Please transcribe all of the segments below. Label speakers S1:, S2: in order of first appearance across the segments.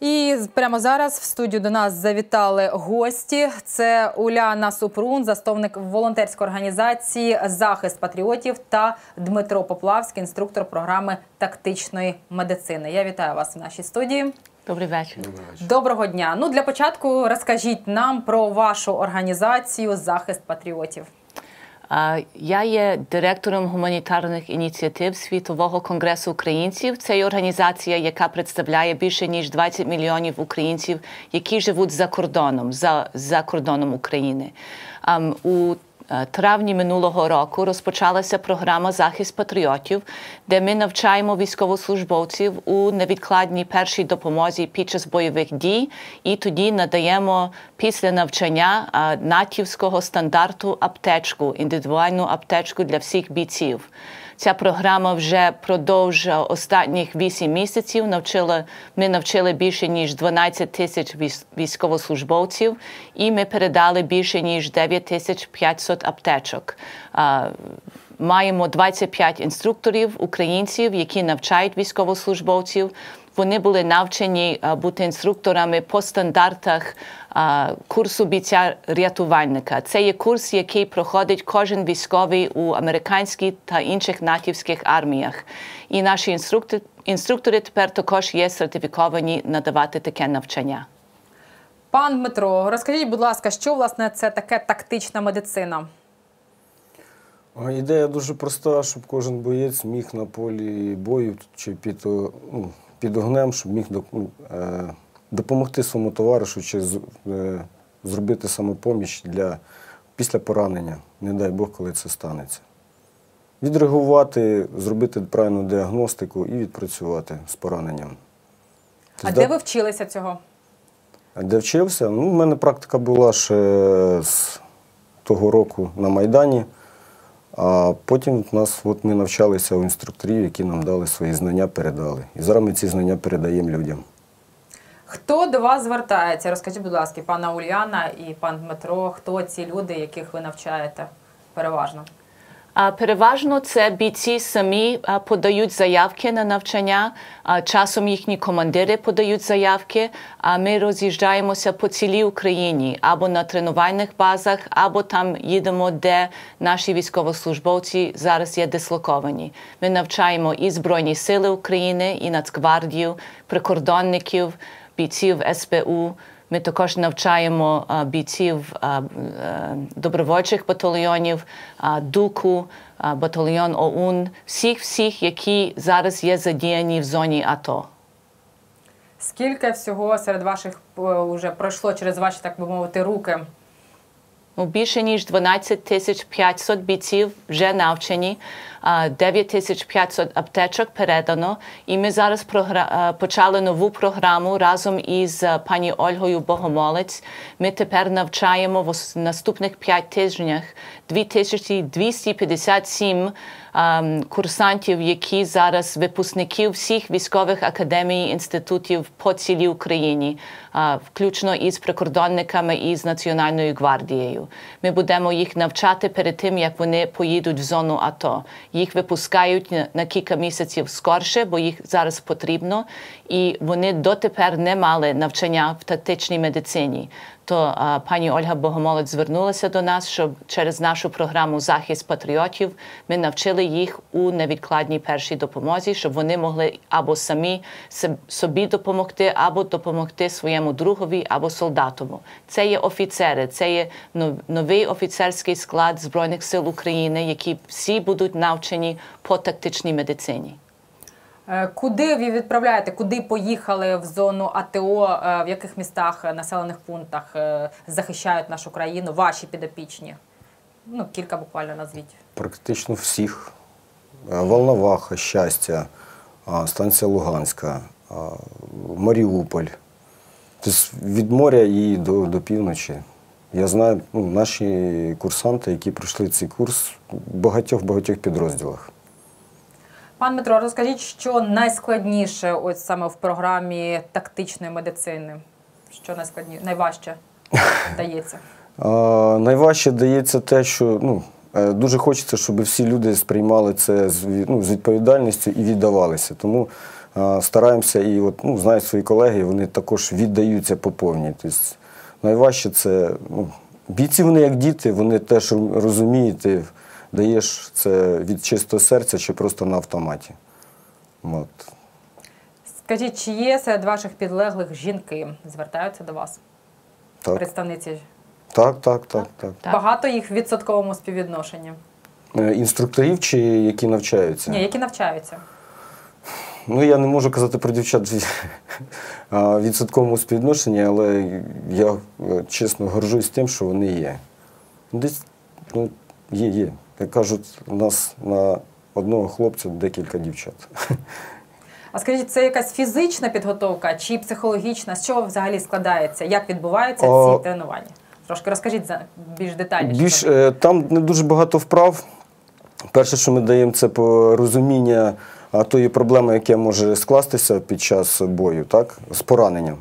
S1: І прямо зараз в студію до нас завітали гості. Це Уляна Супрун, засновник волонтерської організації Захист патріотів та Дмитро Поплавський, інструктор програми тактичної медицини. Я вітаю вас в нашій студії.
S2: Добрий вечір.
S1: Доброго дня. Ну для початку розкажіть нам про вашу організацію Захист патріотів.
S2: Я є директором гуманітарних ініціатив Світового конгресу українців. Це є організація, яка представляє більше ніж 20 мільйонів українців, які живуть за кордоном, за, за кордоном України. У травні минулого року розпочалася програма Захист патріотів, де ми навчаємо військовослужбовців у невідкладній першій допомозі під час бойових дій, і тоді надаємо після навчання натівського стандарту аптечку, індивідуальну аптечку для всіх бійців. Ця програма вже продовж останніх 8 місяців. Навчила, ми навчили більше ніж 12 тисяч військовослужбовців, і ми передали більше ніж 9 тисяч 500 аптечок. Маємо 25 інструкторів, українців, які навчають військовослужбовців. Вони були навчені бути інструкторами по стандартах курсу бійця рятувальника. Це є курс, який проходить кожен військовий у американській та інших натівських арміях. І наші інструктори, інструктори тепер також є сертифіковані надавати таке навчання.
S1: Пан Дмитро, розкажіть, будь ласка, що власне це таке тактична медицина?
S3: Ідея дуже проста, щоб кожен боєць міг на полі бою чи під, ну, під огнем, щоб міг ну, е, допомогти своєму товаришу чи е, зробити самопоміч для, після поранення, не дай Бог, коли це станеться. Відреагувати, зробити правильну діагностику і відпрацювати з пораненням.
S1: А де ви вчилися цього?
S3: а Де вчився? Ну, у мене практика була ще з того року на Майдані. А потім нас от ми навчалися у інструкторів, які нам дали свої знання, передали. І зараз ми ці знання передаємо людям.
S1: Хто до вас звертається? Розкажіть, будь ласка, пана Ульяна і пан Дмитро, хто ці люди, яких ви навчаєте переважно?
S2: Переважно це бійці самі подають заявки на навчання. Часом їхні командири подають заявки. А ми роз'їжджаємося по цілій Україні або на тренувальних базах, або там їдемо, де наші військовослужбовці зараз є дислоковані. Ми навчаємо і Збройні Сили України, і Нацгвардію, прикордонників, бійців СБУ. Ми також навчаємо бійців е, добровольчих батальйонів, ДУКу, батальйон ОУН, всіх, всіх, які зараз є задіяні в зоні АТО.
S1: Скільки всього серед ваших вже пройшло через ваші, так би мовити, руки?
S2: Більше ніж 12 тисяч 500 бійців вже навчені, а, 9 тисяч 500 аптечок передано. І ми зараз е, почали нову програму разом із е, пані Ольгою Богомолець. Ми тепер навчаємо в наступних 5 тижнях 2257 ем, курсантів, які зараз випускників всіх військових академій інститутів по цілій Україні, а, включно із прикордонниками і з Національною гвардією. Ми будемо їх навчати перед тим, як вони поїдуть в зону АТО. Їх випускають на кілька місяців скорше, бо їх зараз потрібно, і вони дотепер не мали навчання в тактичній медицині. То а, пані Ольга Богомолець звернулася до нас, щоб через нашу програму Захист патріотів ми навчили їх у невідкладній першій допомозі, щоб вони могли або самі собі допомогти, або допомогти своєму другові або солдатому. Це є офіцери, це є нов- новий офіцерський склад Збройних сил України, які всі будуть навчені по тактичній медицині.
S1: Е, Куди ви відправляєте? Куди поїхали в зону АТО? Е, В яких містах, е, населених пунктах захищають нашу країну? Ваші підопічні? Ну, кілька буквально назвіть.
S3: Практично всіх. Волноваха, щастя, станція Луганська, Маріуполь. Тобто від моря і до, до півночі. Я знаю, ну, наші курсанти, які пройшли цей курс в багатьох-багатьох підрозділах.
S1: Пан Дмитро, розкажіть, що найскладніше ось саме в програмі тактичної медицини? Що найскладніше, найважче дається?
S3: А, найважче дається те, що ну, е, дуже хочеться, щоб всі люди сприймали це з, ну, з відповідальністю і віддавалися. Тому а, стараємося і от, ну, знають свої колеги, вони також віддаються по повній. Тобто, найважче це ну, бійці, вони як діти, вони теж розуміють, даєш це від чистого серця чи просто на автоматі. От.
S1: Скажіть, чи є серед ваших підлеглих жінки? Звертаються до вас,
S3: Так,
S1: представниці?
S3: так, так, так, так.
S2: Так.
S1: Багато їх в відсотковому співвідношенні?
S3: Е, Інструкторів чи які навчаються?
S1: Ні, які навчаються.
S3: Ну, я не можу казати про дівчат в відсотковому співвідношенні, але я е, чесно горжусь тим, що вони є. Десь ну, є, є. Як кажуть, у нас на одного хлопця декілька дівчат.
S1: А скажіть, це якась фізична підготовка чи психологічна? З чого взагалі складається? Як відбуваються
S3: О.
S1: ці тренування? Трошки розкажіть за більш детальніше.
S3: Більш, е, там не дуже багато вправ. Перше, що ми даємо, це порозуміння тої проблеми, яка може скластися під час бою, так? з пораненням.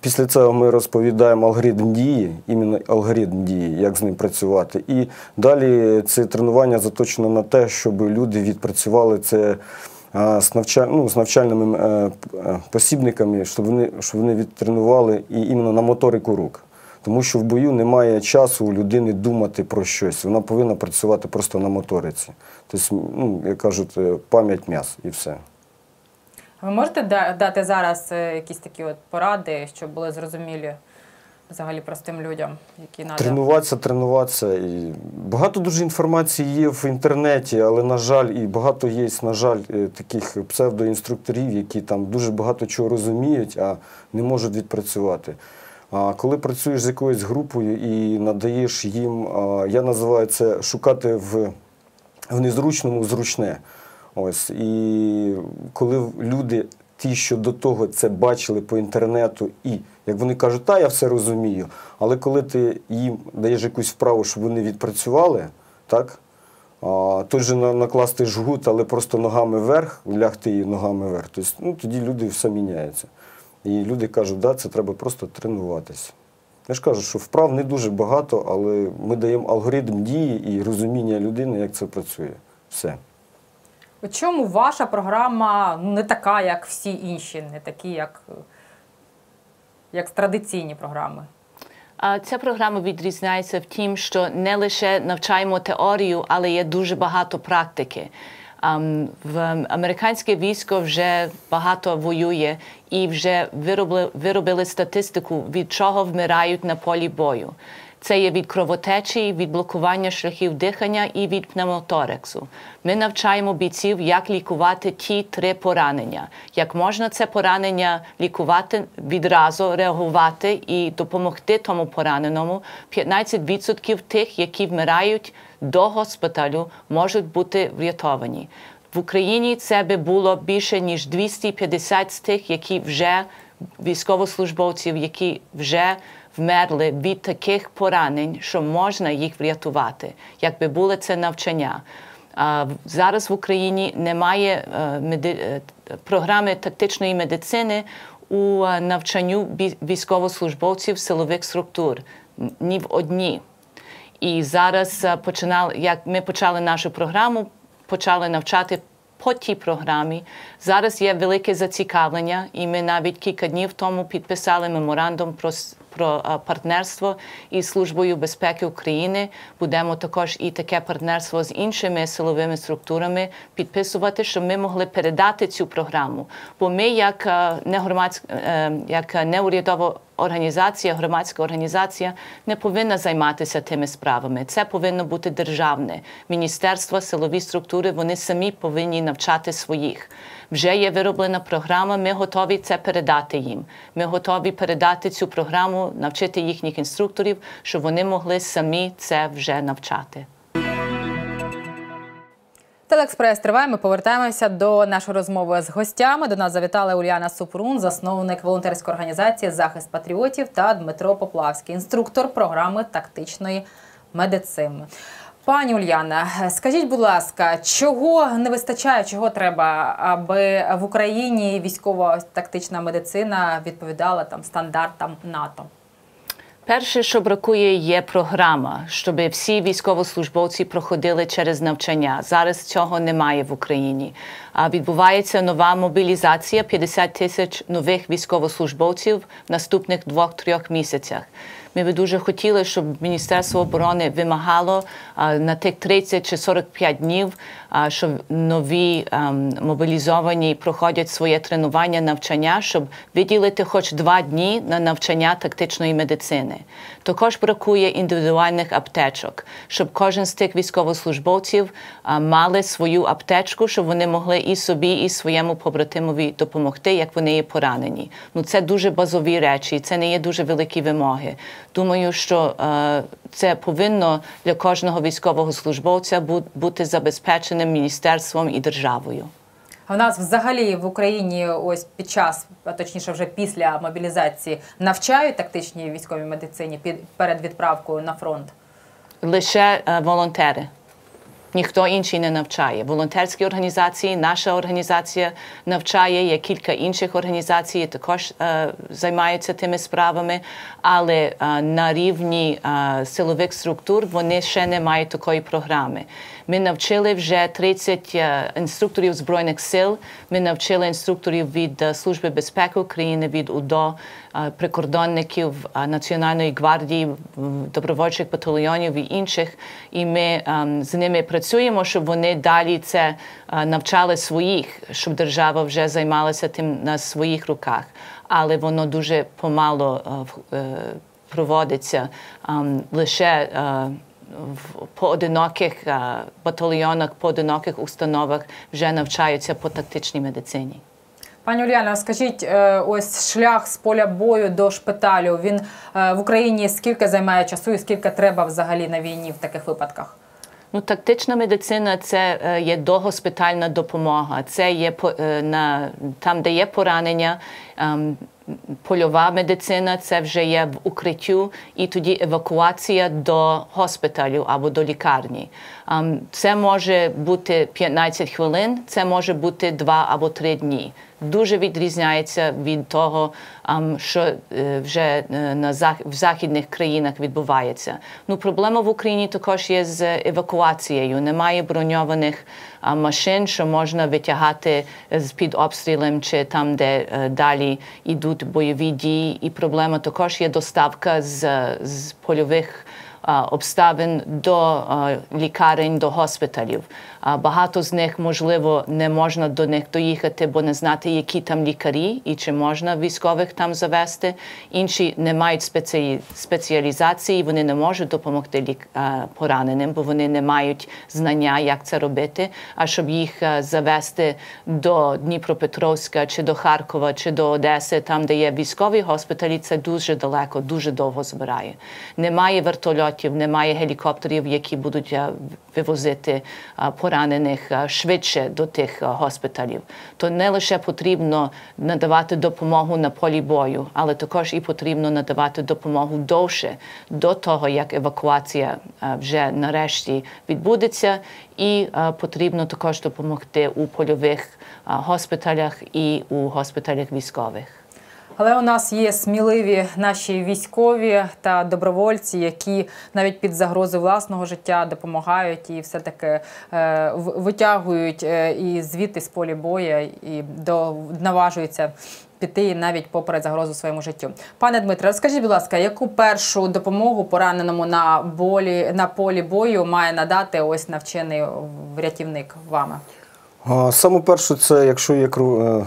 S3: Після цього ми розповідаємо алгоритм дії, іменно алгоритм дії, як з ним працювати. І далі це тренування заточено на те, щоб люди відпрацювали це з, навчаль... ну, з навчальними е, е, посібниками, щоб вони, щоб вони відтренували і іменно на моторику рук. Тому що в бою немає часу у людини думати про щось. Вона повинна працювати просто на моториці. Тобто, ну, як кажуть, е, пам'ять м'яс і все.
S1: Ви можете дати зараз е, якісь такі от поради, щоб були зрозумілі взагалі простим людям, які надо
S3: Тренуватися, тренуватися. І багато дуже інформації є в інтернеті, але, на жаль, і багато є, на жаль, е, таких псевдоінструкторів, які там дуже багато чого розуміють, а не можуть відпрацювати. А коли працюєш з якоюсь групою і надаєш їм, я називаю це шукати в, в незручному зручне. Ось. І коли люди, ті, що до того це бачили по інтернету, і як вони кажуть, та я все розумію, але коли ти їм даєш якусь вправу, щоб вони відпрацювали, так? Той же накласти жгут, але просто ногами вверх, лягти її ногами вверх. Тобто, ну, тоді люди все міняється. І люди кажуть, да, це треба просто тренуватися. Я ж кажу, що вправ не дуже багато, але ми даємо алгоритм дії і розуміння людини, як це працює. Все.
S1: Чому ваша програма не така, як всі інші, не такі, як, як традиційні програми?
S2: Ця програма відрізняється в тім, що не лише навчаємо теорію, але є дуже багато практики. В американське військо вже багато воює і вже виробили, виробили статистику, від чого вмирають на полі бою. Це є від кровотечі, від блокування шляхів дихання і від пневмоторексу. Ми навчаємо бійців, як лікувати ті три поранення. Як можна це поранення лікувати відразу, реагувати і допомогти тому пораненому. 15% тих, які вмирають до госпіталю, можуть бути врятовані. В Україні це би було більше ніж 250 з тих, які вже військовослужбовців, які вже вмерли від таких поранень, що можна їх врятувати, якби було це навчання. Зараз в Україні немає е, меди- е, програми тактичної медицини у е, навчанню військовослужбовців силових структур ні в одній. І зараз починали, як ми почали нашу програму, почали навчати по тій програмі. Зараз є велике зацікавлення, і ми навіть кілька днів тому підписали меморандум про, про е, партнерство із Службою безпеки України. Будемо також і таке партнерство з іншими силовими структурами підписувати, щоб ми могли передати цю програму. Бо ми, як е, не громадська, е, як неурядова організація, громадська організація не повинна займатися тими справами. Це повинно бути державне. Міністерства, силові структури вони самі повинні навчати своїх. Вже є вироблена програма, ми готові це передати їм. Ми готові передати цю програму, навчити їхніх інструкторів, щоб вони могли самі це вже навчати.
S1: Телеекспрес триває. Ми повертаємося до нашої розмови з гостями. До нас завітали Уляна Супрун, засновник волонтерської організації Захист патріотів та Дмитро Поплавський, інструктор програми тактичної медицини. Пані Ульяна, скажіть, будь ласка, чого не вистачає, чого треба, аби в Україні військово-тактична медицина відповідала там стандартам НАТО?
S2: Перше, що бракує, є програма, щоб всі військовослужбовці проходили через навчання. Зараз цього немає в Україні. А відбувається нова мобілізація 50 тисяч нових військовослужбовців в наступних двох-трьох місяцях. Ми би дуже хотіли, щоб Міністерство оборони вимагало на тих 30 чи 45 днів, а, що нові ем, мобілізовані проходять своє тренування, навчання, щоб виділити хоч два дні на навчання тактичної медицини. Також бракує індивідуальних аптечок, щоб кожен з тих військовослужбовців мали свою аптечку, щоб вони могли і собі, і своєму побратимові допомогти, як вони є поранені. Ну це дуже базові речі, це не є дуже великі вимоги. Думаю, що е, це повинно для кожного військового службовця бу- бути забезпеченим міністерством і державою.
S1: А в нас взагалі в Україні ось під час, а точніше, вже після мобілізації навчають тактичній військовій медицині під перед відправкою на фронт.
S2: Лише е, волонтери. Ніхто інший не навчає. Волонтерські організації, наша організація навчає, є кілька інших організацій, також е, займаються тими справами, але е, на рівні е, силових структур вони ще не мають такої програми. Ми навчили вже 30 е, інструкторів Збройних сил, ми навчили інструкторів від е, Служби безпеки України, від УДО, прикордонників е, Національної гвардії, добровольчих батальйонів і інших. І ми ем, з ними працюємо, щоб вони далі це е, навчали своїх, щоб держава вже займалася тим на своїх руках. Але воно дуже помало е, е, проводиться ем, лише. е, в поодиноких е, батальйонах, поодиноких установах вже навчаються по тактичній медицині.
S1: Пані Уляна, скажіть, е, ось шлях з поля бою до шпиталю. Він е, в Україні скільки займає часу і скільки треба взагалі на війні в таких випадках?
S2: Ну, тактична медицина це е, є догоспітальна допомога. Це є на там, де є поранення. ем, Польова медицина це вже є в укриттю, і тоді евакуація до госпіталю або до лікарні. Ем, Це може бути 15 хвилин, це може бути 2 або 3 дні. Дуже відрізняється від того, що е, вже е, на в західних країнах відбувається. Ну, проблема в Україні також є з евакуацією. Немає броньованих машин, що можна витягати з під обстрілем чи там, де е, далі йдуть бойові дії. І проблема також є доставка з, з польових обставин до лікарень, до госпіталів. Багато з них, можливо, не можна до них доїхати, бо не знати, які там лікарі і чи можна військових там завести. Інші не мають спеці... спеціалізації, вони не можуть допомогти лік... пораненим, бо вони не мають знання, як це робити. А щоб їх завести до Дніпропетровська чи до Харкова чи до Одеси, там, де є військові госпіталі, це дуже далеко, дуже довго збирає. Немає вертольотів, немає гелікоптерів, які будуть вивозити а, поранених швидше до тих госпіталів. То не лише потрібно надавати допомогу на полі бою, але також і потрібно надавати допомогу довше до того, як евакуація вже нарешті відбудеться, і потрібно також допомогти у польових госпіталях і у госпіталях військових.
S1: Але у нас є сміливі наші військові та добровольці, які навіть під загрозою власного життя допомагають і все таки е, витягують е, і звідти з полі боя, і до наважуються піти навіть попри загрозу своєму життю. Пане Дмитре, розкажіть, будь ласка, яку першу допомогу пораненому на болі на полі бою має надати ось навчений врятівник вами?
S3: Саме перше, це якщо є е,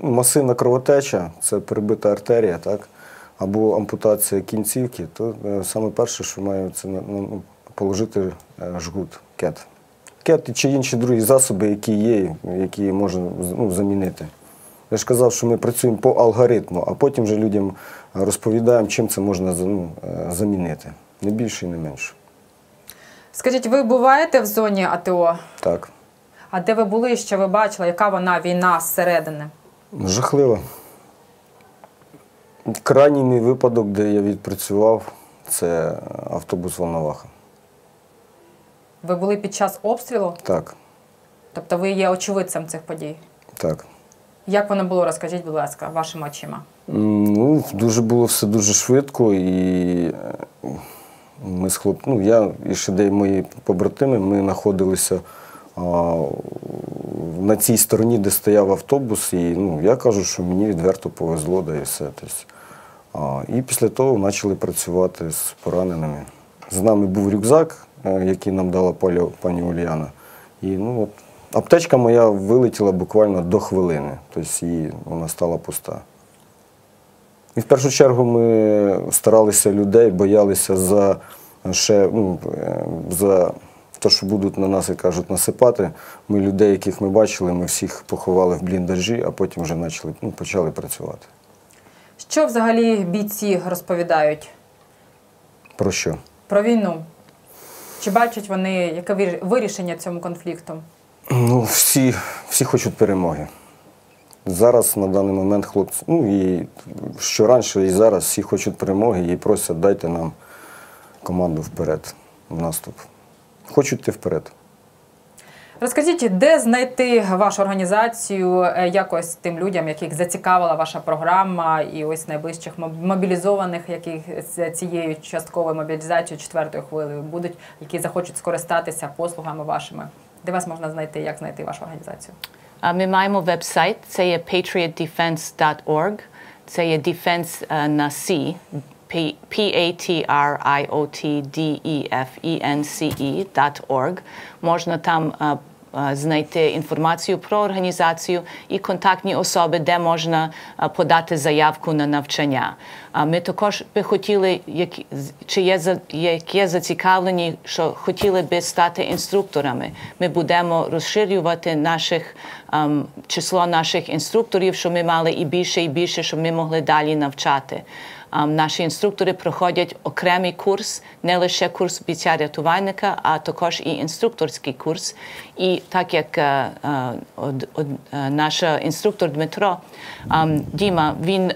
S3: масивна кровотеча, це перебита артерія, так? або ампутація кінцівки, то е, саме перше, що маю, це ну, положити е, жгут, кет. Кет чи інші другі засоби, які є, які можна ну, замінити. Я ж казав, що ми працюємо по алгоритму, а потім вже людям розповідаємо, чим це можна ну, е, замінити. Не більше і не менше.
S1: Скажіть, ви буваєте в зоні АТО?
S3: Так.
S1: А де ви були, що ви бачили, яка вона війна зсередини?
S3: Жахливо. Крайній мій випадок, де я відпрацював, це автобус Волноваха.
S1: Ви були під час обстрілу?
S3: Так,
S1: Тобто ви є очевидцем цих подій.
S3: так.
S1: Як воно було, розкажіть, будь ласка, вашими очима.
S3: Ну, дуже було все дуже швидко, і е, ми з хлоп... ну, я і ще де мої побратими, ми знаходилися а, на цій стороні, де стояв автобус, і ну, я кажу, що мені відверто повезло, да і все. Тобто, а, і після того почали працювати з пораненими. З нами був рюкзак, е, який нам дала пані, Ульяна. І ну, от, аптечка моя вилетіла буквально до хвилини, тобто її, вона стала пуста. І в першу чергу ми старалися людей, боялися за ще ну, е, за те, що будуть на нас, як кажуть, насипати. Ми людей, яких ми бачили, ми всіх поховали в бліндажі, а потім вже почали, ну, почали працювати.
S1: Що взагалі бійці розповідають
S3: Про що?
S1: про війну? Чи бачать вони яке вирішення цьому конфлікту?
S3: Ну, всі, всі хочуть перемоги. Зараз на даний момент хлопці, ну і що раніше, і зараз всі хочуть перемоги і просять дайте нам команду вперед, в наступ. Хочуть йти вперед.
S1: Розкажіть, де знайти вашу організацію е, якось тим людям, яких зацікавила ваша програма, і ось найближчих мобілізованих, яких з цією частковою мобілізацією четвертою хвилею будуть, які захочуть скористатися послугами вашими. Де вас можна знайти? Як знайти вашу організацію?
S2: Ми маємо веб-сайт, це є patriotdefense.org, це є defense е, на C, P- P-A-T-R-I-O-T-D-E-F-E-N-C-E.org. Можна там е, е, знайти інформацію про організацію і контактні особи, де можна е, подати заявку на навчання. А Ми також би хотіли, з- чи є, за- які зацікавлені, що хотіли би стати інструкторами. Ми будемо розширювати наших, ем, число наших інструкторів, щоб ми мали і більше, і більше, щоб ми могли далі навчати. Наші інструктори проходять окремий курс, не лише курс бійця рятувальника, а також і інструкторський курс. І так як е, е, од- е, наш інструктор Дмитро Діма, він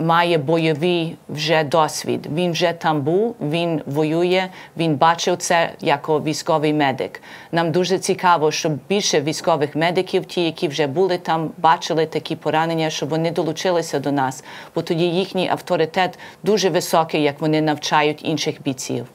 S2: має бойовий вже досвід. Він вже там був, він воює, він бачив це як військовий медик. Нам дуже цікаво, щоб більше військових медиків, ті, які вже були там, бачили такі поранення, щоб вони долучилися до нас, бо тоді їхній авторитет дуже високий, як вони навчають інших бійців.